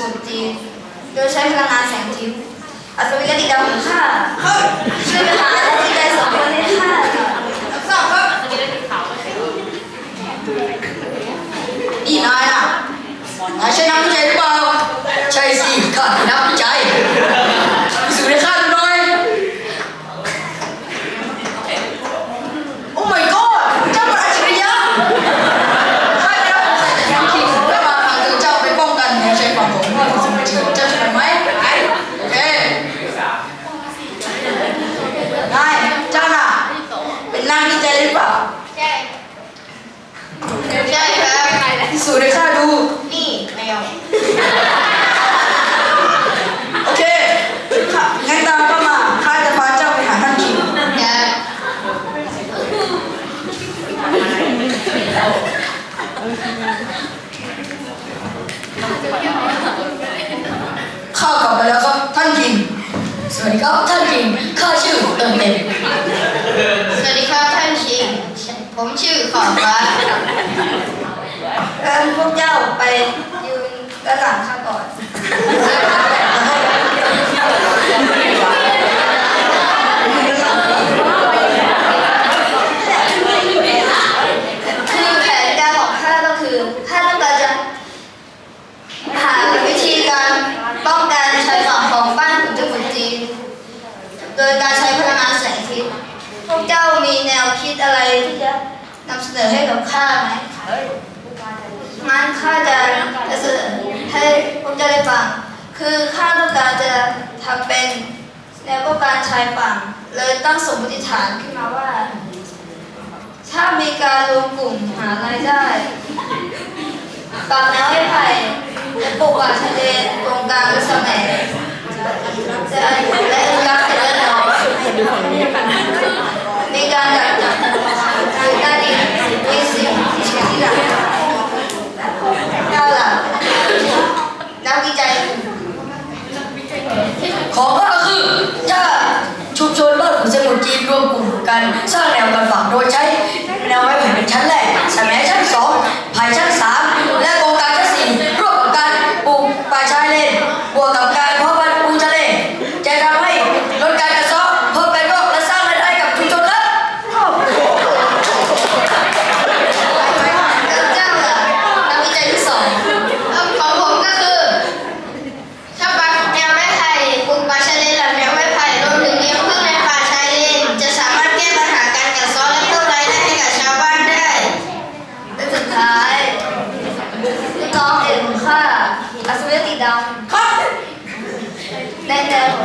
บ้านขุนสมุทรจีนโดยใช้พลังงานแสงทิพย์อัศวินและติดาวของข้าช่วยไปหาผู้วิจัยสองคนให้ข้าทราบครับนี่นายน่ะนายใช่น้ำใจหรือเปล่าใช่สิข้าคือนักวิจัยพิสูจน์ให้ข้าดูหน่อย โอ้ my god เจ้ามันอัจฉริยะข้าได้รับการแต่งตั้งคิงและมาพาตัวเจ้าไปป้องกันแนวชายฝั่งของพ่อของสมุทรจีนเจ้าใช่ไหมโอเคนายเจ้าน่ะเป็นนักวิจัยหรือเปล่า ใช่ใช่ครับ พิ สูจน์ให้ข้าดู นี่แมวโอเคค่ะงั้นตามเข้ามา ข้าจะพาเจ้าไปหาท่านคิงแกข้ากลับมาแล้วครับท่านคิง สวัสดีครับท่านคิง ข้าชื่อเติมเต็มสวัสดีครับท่านชิง ผมชื่อขอบฟ้า เอิญพวกเจ้าไปยืนด้านหลังข้าก่อนคือแผนการของข้าก็คือข้าต้องการจะหาวิธีการป้องกันชายฝั่งของบ้านขุนจุนจีน โดยการใช้พลังงานแสงอาทิตย์พวกเจ้ามีแนวคิดอะไรที่จะนำเสนอให้กับข้าไหม งั้นข้าจะจะเสนอให้พวกเจ้าได้ฟัง คือข้าต้องการจะทำเป็นแนวป้องกันชายฝั่ง เลยตั้งสมมติฐานขึ้นมาว่า ถ้ามีการรวมกลุ่มหารายได้ปากน้ำไม้ไผ่และปลูกป่าทะเลตรงกลางและสมัยจะและอนุรักษ์เสร็จแล้วมีการดักจับคือใต้ดินมีสิ่งที่ใช้ที่หลังเก้าหลักนักวิจัย ของข้าคือถ้าชุมชนบ้านขุนสมุทรจีนรวมกลุ่มกันสร้างแนวกันฝั่งโดยใช้แนวไม้ไผ่เป็นชั้นแรกสมัยชั้นสองไผ่ชั้นสามและโครงการชั้นสี่ร่วมกับการปลูกป่าชายเลนบวกกับการเพาะพันธุ์ปูทะเลจะทำให้ลดการกระเซาะเพิ่มการรอกและสร้างรายได้กับชุมชนครับ แล้วเจ้าล่ะนักวิจัยที่สองของผมก็คือ ถ้าปลาแนวไม้ไผ่ปลูกป่าชายเลนหลังแนวไม้ไผ่รวมถึงเลี้ยงพึ่งในป่าชายเลน จะสามารถแก้ปัญหาการกัดเซาะและเพิ่มรายได้ให้กับชาวบ้านได้ และสุดท้ายลูกน้องเอกของข้าอัศวินติดำ ครับ ในแนวของ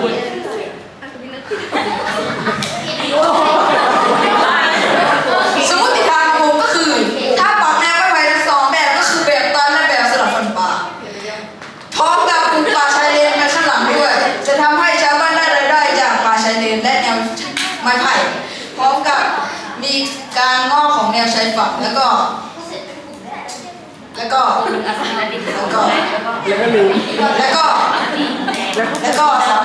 สมมติฐานของผมก็คือ ถ้าปรับแนวไม้ไผ่ทั้งสองแบบก็คือแบบตันและแบบสลับฟันป่าพร้อมกับปลูกป่าชายเลนกันข้างหลังด้วย จะทำให้ชาวบ้านได้รายได้จากป่าชายเลนและแนวไม้ไผ่ พร้อมกับมีการงอกของแนวชายฝั่งแล้วก็แล้วก็แล้วก็แล้วก็แล้วก็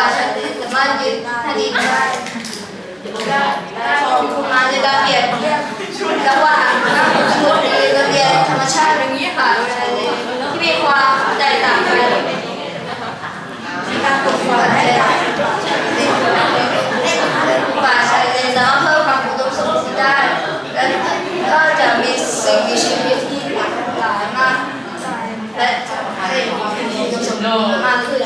ว่าฉันสามารยึดคดีได้มาในระเบียบระหางชุดในระเบียบธรรมชาติอย่างนี้ค่ะที่มีความแตกต่างกันการปกครองแตกต่างป่าชายเลนสามารถเพิ่มความอุดมสมบูรณ์ได้ก็จะมีสิ่งมีชีวิตที่หลากหลายและจะให้ความอุมากขึ้น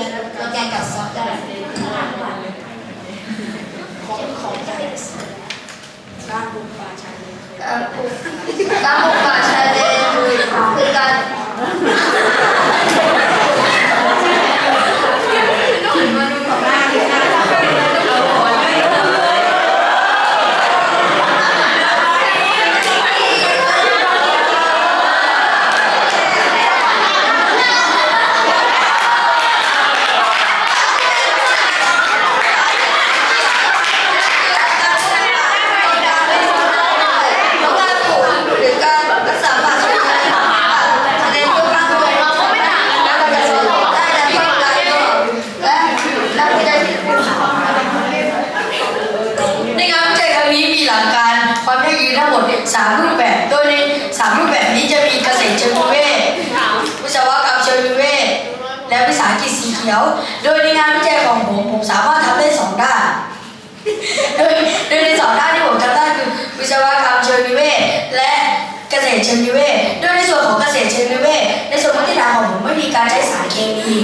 โดยในงานวิจัยของผมผมสามารถทำได้สองด้าน โดยโดยในสองด้านที่ผมทำได้คือวิศวกรรมเชิงนิเวศ และเกษตรเชิงนิเวศ โดยในส่วนของเกษตรเชิงนิเวศ ในส่วนของที่ฐาของผมไม่มีการใช้สารเคมี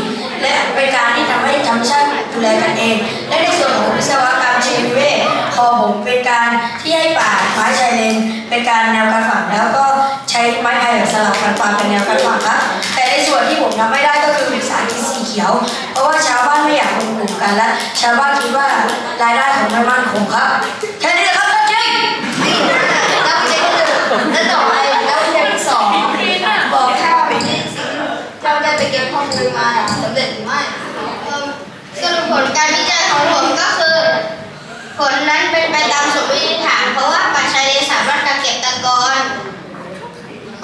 และเป็นการที่ทำให้ธรรมชาติดูแลกันเอง และในส่วนของวิศวกรรมเชิงนิเวศของผมเป็นการที่ให้ป่าไม้ชายเลนเป็นการแนวการฝังแล้วก็ใช้ไม้ไผ่แบบสลับกันฝังเป็นแนวการฝังครับแต่ในส่วนที่ผมทำไม่ได้ก็คือวิสาหกิจสีเขียวเพราะว่าชาวบ้าน ไม่อยากรวมกลุ่มกันและชาวบ้านคิดว่ารายได้ของไม่มั่นคงครับแค่นี้นะครับท่านเจ๊นักวิจัยที่หนึ่งและต่อไปนักวิจัยที่สองบอกแค่ว่าเป็นสิ่งที่เราได้ไปเก็บข้อมูลมาสำเร็จหรือไม่สรุปผลการวิจัยของผมก็คือ ผลนั้นเป็นไปตามสมมติฐาน เพราะว่าป่าชายเลนสามารถกักเก็บตะกอน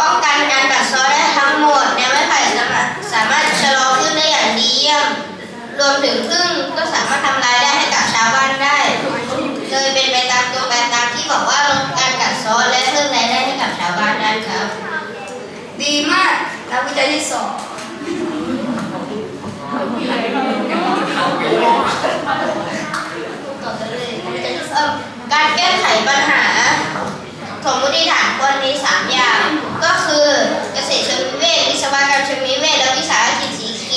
ป้องกันการกัดเซาะได้ทั้งหมดแนวไม้ไผ่สามารถสามารถชะลอขึ้นได้อย่างดีเยี่ยม รวมถึงพึ่งก็สามารถทำรายได้ให้กับชาวบ้านได้ โดยเป็นไปตามตัวแปรตามที่บอกว่าลดการกัดเซาะและเพิ่มรายได้ให้กับชาวบ้านได้ครับ ดีมากนักวิจัยที่สองต่อไปเลยนักวิจัยที่สองการแก้ไขปัญหาสมมติฐานควรมีสามอย่าง ก็คือเกษตรเชิงนิเวศวิศวกรรมเชิงนิเวศและวิสาหกิจสีเขี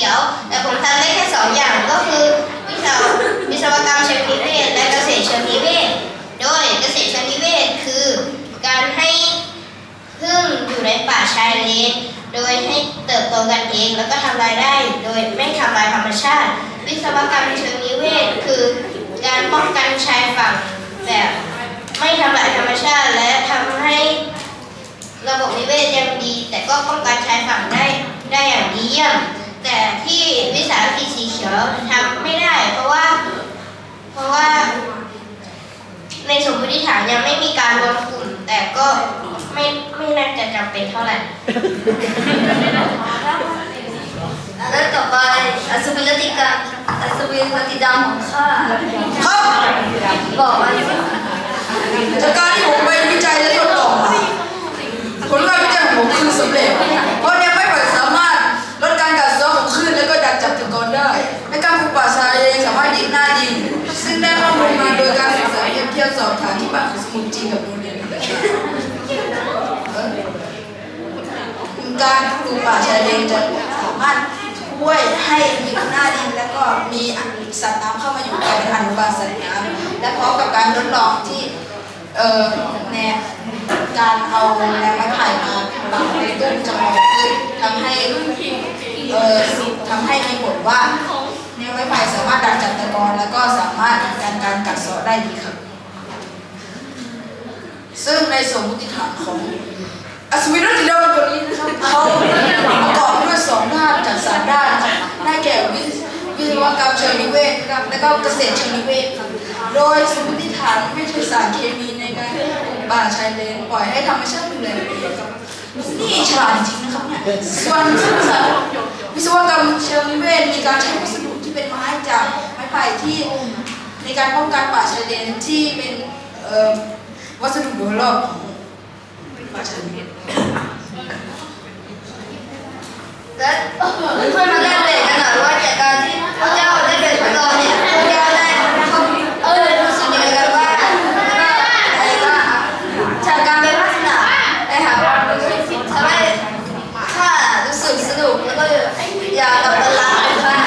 ยว แต่ผมทำได้แค่สองอย่างก็คือวิศววิศวกรรมเชิงนิเวศและเกษตรเชิงนิเวศ โดยเกษตรเชิงนิเวศคือการให้พึ่งอยู่ในป่าชายเลนโดยให้เติบโตกันเองแล้วก็ทำรายได้ โดยไม่ทำลายธรรมชาติ วิศวกรรมเชิงนิเวศ คือการป้องกันชายฝั่งแบบไม่ทำลายธรรมชาติและทำให้ระบบนิเวศยังดี แต่ก็ป้องกันชายฝั่งได้ได้อย่างดีเยี่ยม แต่ที่วิสาหกิจสีเขียวทำไม่ได้ เพราะว่า เพราะว่า ในสมมติฐานยังไม่มีการรวมกลุ่ม แต่ก็ไม่ไม่น่าจะจำเป็นเท่าไหร่ และต่อไปอัศวินติกาอัศวินปฏิดามของข้าครับบอกว่า การปลูกป่าชายเลนจะสามารถช่วยให้ยิงหน้าดินแล้วก็มีสัตว์น้ำเข้ามาอยู่ภายในอนุบาลสัตว์น้ำและพร้อมกับการทดลองที่เอ่อแนวการเอาแนวไม้ไผ่มาปักในต้นจำลองขึ้นทำให้เอ่อทำให้มีผลว่าแนวไม้ไผ่สามารถดักจับตะกอนแล้วก็สามารถกันการกัดเซาะได้ดีครับซึ่งในสมมติฐานของ อัศวินรัติดอนคนนี้นะครับเขาประกอบด้วยสองด้านจากสามด้านนะครับได้แก่วิวิศวกรรมเชิงนิเวศนะครับและก็เกษตรเชิงนิเวศครับโดยสมมติฐานไม่ใช้สารเคมีในการป่าชายเลนปล่อยให้ธรรมชาติดูแลเองครับนี่ฉลาดจริงนะครับเนี่ยส่วนวิศวกรรมเชิงนิเวศมีการใช้วัสดุที่เป็นไม้จากไม้ไผ่ที่ในการป้องกันป่าชายเลนที่เป็นวัสดุโดยรอบของ และช่วยมาแลกเปลี่ยนกันหน่อยว่าจากการที่พระเจ้าได้เป็นพระกรเนี่ยพระเจ้าได้เออรู้สึกยังไงกันว่าอะไรบ้าจากการไปพัฒนาได้หาความรู้ทำให้ข้ารู้สึกสนุกแล้วก็อยากกลับมาล้างค่ะ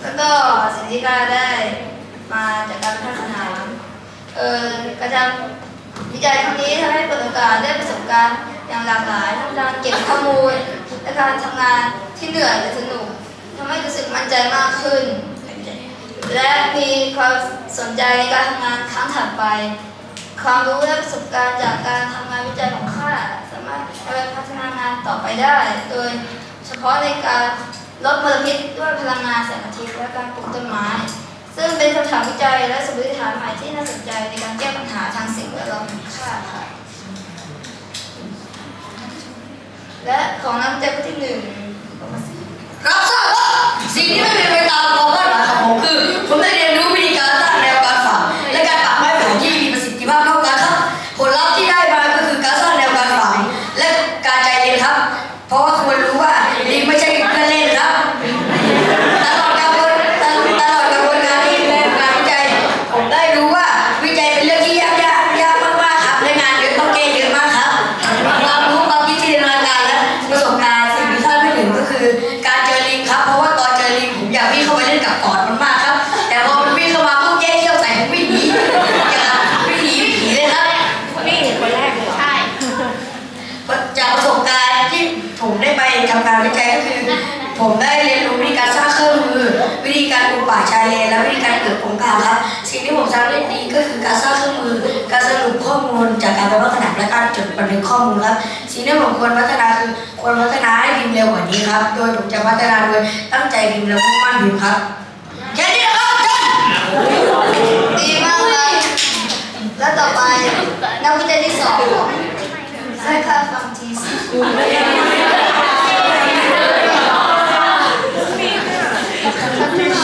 แล้ว ก็สิ่งที่ข้าได้มาจากการเป็นทหาสนามเอ่อการทำวิจัยครั้งนี้ทำให้เปิดโอกาสได้ประสบการณ์อย่างหลากหลายทั้งการเก็บข้อมูลและการทำงานที่เหนื่อยแต่สนุกทำให้รู้สึกมั่นใจมากขึ้น และมีความสนใจในการทำงานครั้งถัดไป ความรู้และประสบการณ์จากการทำงานวิจัยของข้าสามารถเอาไปพัฒนางานต่อไปได้ โดยเฉพาะในการ ลดมลพิษด้วยพลังงานแสงอาทิตย์และการปลูกต้นไม้ ซึ่งเป็นคำถามวิจัยและสมมติฐานใหม่ที่น่าสนใจในการแก้ปัญหาทางสิ่งแวดล้อมของข้าค่ะ และของนักวิจัยคนที่หนึ่งรับทราบว่าสิ่งที่ไม่เป็นไปตามความคาดหมายของผมคือผมได้ ทำการวิจัยก็คือ ผมได้เรียนรู้วิธีการสร้างเครื่องมือ วิธีการปลูกป่าชายเลนและวิธีการเกิดโครงการครับ สิ่งที่ผมทำได้ดีก็คือการสร้างเครื่องมือ การสรุปข้อมูลจากการไปวัฒนธรรมและการจดบันทึกข้อมูลครับ สิ่งที่ผมควรพัฒนาคือควรพัฒนาให้พิมพ์เร็วกว่านี้ครับ โดยผมจะพัฒนาโดยตั้งใจพิมพ์และมุ่งมั่นพิมพ์ครับแค่นี้ครับท่านดีมากเลยและต่อไปนักวิจัยที่สองให้ข้าฟังทีสิ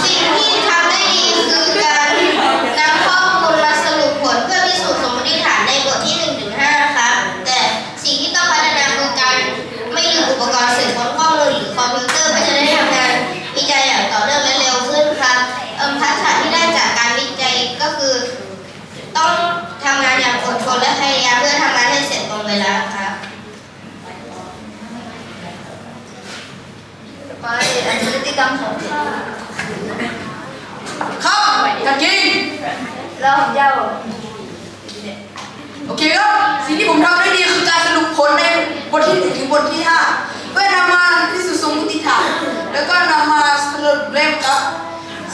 สิ่งที่ทำได้ดีคือการนำข้อมูลมาสรุปผลเพื่อพิสูจน์สมมติฐานในบทที่ 1 ถึง 5 นะครับ แต่สิ่งที่ต้องพัฒนาคือการไม่ลืมอุปกรณ์สืบค้นข้อมูลหรือคอมพิวเตอร์เพื่อจะได้ทำงานวิจัยอย่างต่อเนื่องและเร็วขึ้นครับเอิ่มทักษะที่ได้จากการวิจัยก็คือ ต้องทำงานอย่างอดทนและพยายามเพื่อทำงานให้เสร็จตรงเวลาครับ ต่อไปอาชีพกรรมของข้าครับท่านคิงแล้วของเจ้าโอเคครับสิ่งที่ผมทำได้ดีคือการสรุปผลในบทที่หนึ่งถึงบทที่ห้าเพื่อนำมาพิสูจน์สมมติฐานแล้วก็นำมาสรุปเล่มครับ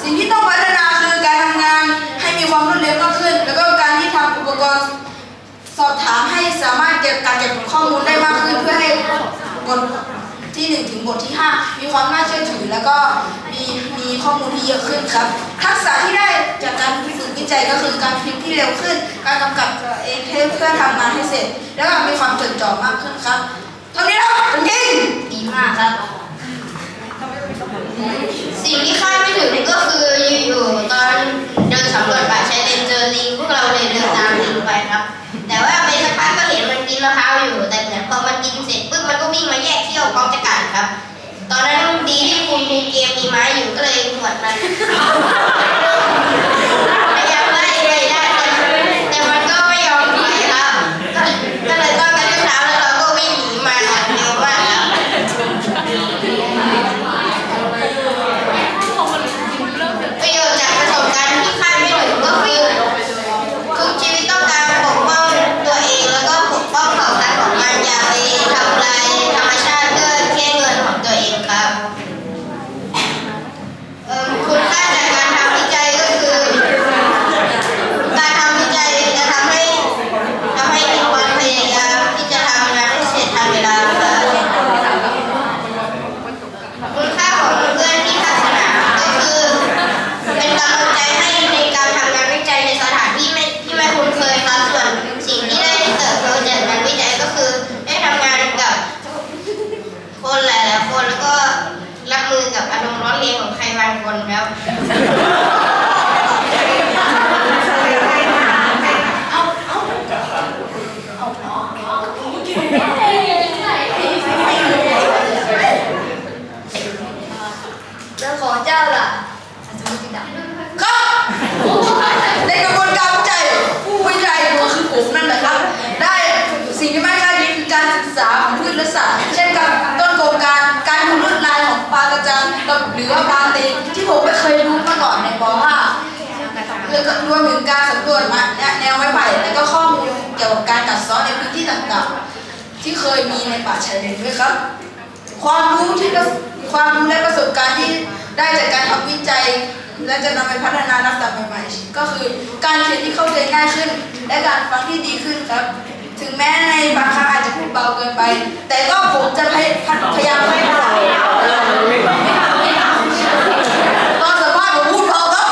สิ่งที่ต้องพัฒนาคือการทำงานให้มีความรวดเร็วมากขึ้น แล้วก็การที่ทำอุปกรณ์สอบถามให้สามารถเก็บการเก็บข้อมูลได้มากขึ้นเพื่อให้บท ที่หนึ่งถึงบทที่ห้ามีความน่าเชื่อถือ แล้วก็มีมีข้อมูลที่เยอะขึ้นครับ ทักษะที่ได้จากการฝึกวิจัยก็คือการพิมพ์ที่เร็วขึ้น การกำกับตัวเองเพื่อทำงานให้เสร็จ แล้วก็มีความจดจ่อมากขึ้นครับเท่านี้นะครับจริงดีมากครับ สิ่งที่คาดไม่ถึงก็คืออยู่ๆตอนเดินสำรวจป่าชายเลนเจอลิงพวกเราเลยเดินตามลิงไปครับ แต่ว่าไปสักพักก็เห็นมันกินมะพร้าวอยู่ ตอนนั้นดีที่คุณมีเกมมีไม้อยู่ก็เลยหวดมันพยายามไล่ไล่ได้แต่แต่มันก็ไม่ยอมถอยครับ ก็ก็เลยต้องกระทืบเท้าแล้วเราก็วิ่งหนีมาอย่างเร็วมากครับ ประโยชน์จากประสบการณ์ที่คาดไม่ถึงก็คือทุกชีวิตต้องการปกป้องตัวเองแล้วก็ปกป้องเผ่าพันธุ์ของมันอย่าไปทำลายธรรมชาติเพื่อแค่เงินของตัวเองครับเอิ่มคุณค่าจากการทำวิจัยก็คือ การทำวิจัยจะทำให้ทำให้มีความพยายามที่จะทำงานให้เสร็จทันเวลาครับ คุณค่าของเพื่อนที่ทัศนาก็คือ เป็นกำลังใจให้ในการทำงานวิจัยในสถานที่ไม่ที่ไม่คุ้นเคยครับส่วนสิ่งที่ได้เติบโตจากงานวิจัยก็คือ ได้ทำงานกับคนหลายๆคนแล้วก็รับมือกับอารมณ์ร้อนเรียนของใครบางคนครับ แล้วของเจ้าล่ะอาชีพกรรม ๆครับในกระบวนการวิจัยผู้วิจัยก็คือผมนั่นแหละครับ ได้สิ่งที่ไม่คาดคิดคือการศึกษาของพืชและสัตว์เช่นกับต้นโกงการการดูลวดลายของปลากระจังกับหรือว่าปลาตีที่ ที่ผมไม่เคยรู้มาก่อนในป .5 แล้วก็รวมถึงการสำรวจมาแนวไม้ไผ่และก็ข้อมูลเกี่ยวกับการกัดเซ้อในพื้นที่ต่างๆ ที่เคยมีในป่า ชายเลนด้วยครับความรู้ที่ความรู้และประสบการณ์ที่ได้จากการทำวิจัย และจะนำไปพัฒนานักษาใหม่ๆก็คือการเขียนที่เข้าใจง่ายขึ้น และการฟังที่ดีขึ้นครับ ถึงแม้ในบางครั้งอาจจะพูดเบาเกินไป แต่ก็ผมจะพยายามไม่ทตอนสัมภาษณ์ผมพูดเบาครับ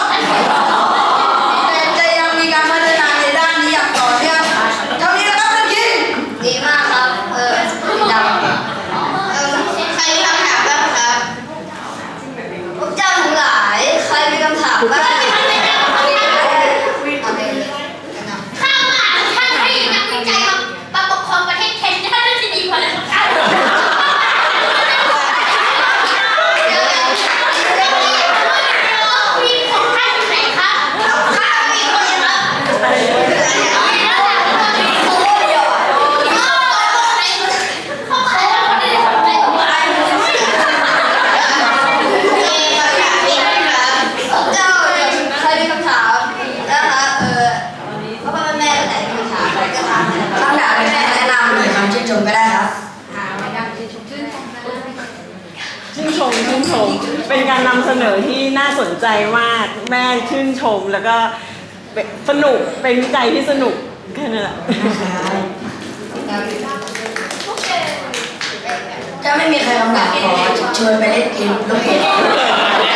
แต่จะยังมีการพัฒนาในด้านนี้อย่างต่อเนื่องเท่านี้นะครับท่านคิง ดีมากครับ เออดีดำ เอิ่มใครมีคำถามบ้างครับ พวกเจ้าทั้งหลาย ใครมีคำถามบ้างเอาไปเลยกันนะ ข้าวหมาท่านให้นักวิจัยมามาปกครองประเทศเคนท่านจะดีกว่าแล้วครับ เดี๋ยวเดี๋ยวเดี๋ยว วีของท่านอยู่ไหนครับ ข้ามีคนครับ เข้ามาแล้วคนนี้คนไหนของอะไร มีคำถามอีกไหมครับ พวกเจ้าใครมีคำถามนะคะเออพ่อพ่อแม่แม่ไหนมีคำถามอะไรก็ ถามเลยนะครับคำถามแนะนำหรือคำชื่นชมก็ได้ครับชื่นชมชื่นชม เป็นการนำเสนอที่น่าสนใจมาก แม่ชื่นชมแล้วก็เป็นสนุกเป็นวิจัยที่สนุกแค่นั้นแหละถ้าไม่มีใครคำถามขอชวนไปเล่นเกมลูกเกด